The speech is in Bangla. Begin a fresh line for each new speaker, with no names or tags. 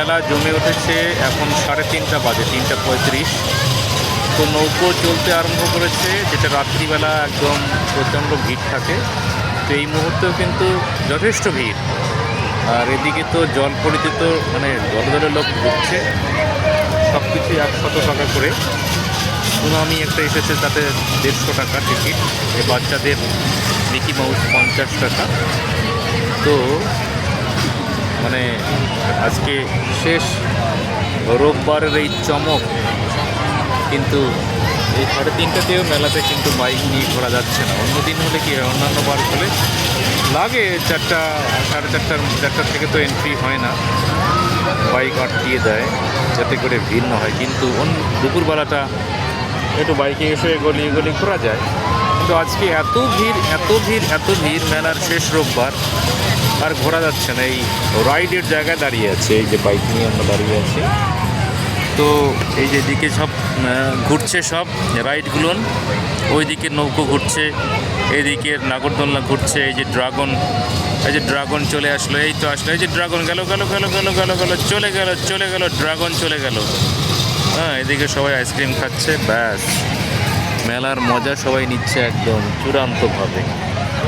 মেলা জমে উঠেছে এখন সাড়ে তিনটা বাজে, তিনটা পঁয়ত্রিশ। তো নৌকো চলতে আরম্ভ করেছে, যেটা রাত্রিবেলা একদম প্রচণ্ড ভিড় থাকে। তো এই মুহূর্তেও কিন্তু যথেষ্ট ভিড়। আর এদিকে তো জল পরিচিত মানে জলে জলে লোক ঘুরছে সব কিছু একশত টাকা করে। সুনামি একটা এসেছে তাতে দেড়শো টাকা টিকিট বাচ্চাদের মিকি মাউস পঞ্চাশ টাকা। তো মানে আজকে শেষ রোববারের এই চমক। কিন্তু এই সাড়ে তিনটাতেও মেলাতে কিন্তু বাইক নিয়ে ঘোরা যাচ্ছে না। অন্য দিন হলে কি অন্যান্য বার হলে লাগে, চারটা, সাড়ে চারটার চারটার থেকে তো এন্ট্রি হয় না। বাইক আটকিয়ে দেয়, যাতে করে ভিন্ন হয়। কিন্তু অন্য দুপুরবেলাটা একটু বাইকে এসে গলি গলি ঘোরা যায়। কিন্তু আজকে এত ভিড় এত ভিড় এত ভিড়, মেলার শেষ রোববার। আর ঘোরা যাচ্ছে না, এই রাইডের জায়গায় দাঁড়িয়ে আছে, এই যে বাইক নিয়ে আমরা দাঁড়িয়ে আছি। তো এই যে দিকে সব ঘুরছে সব রাইডগুলো ওইদিকে নৌকো ঘুরছে এইদিকে নাগরদোলনা ঘুরছে, এই যে ড্রাগন, এই যে ড্রাগন চলে আসলো, এই তো আসলো, এই যে ড্রাগন গেল গেল গেল গেল গেল গেল, চলে গেল চলে গেল, ড্রাগন চলে গেল। হ্যাঁ এদিকে সবাই আইসক্রিম খাচ্ছে, ব্যাস। মেলার মজা সবাই নিচ্ছে একদম চূড়ান্তভাবে।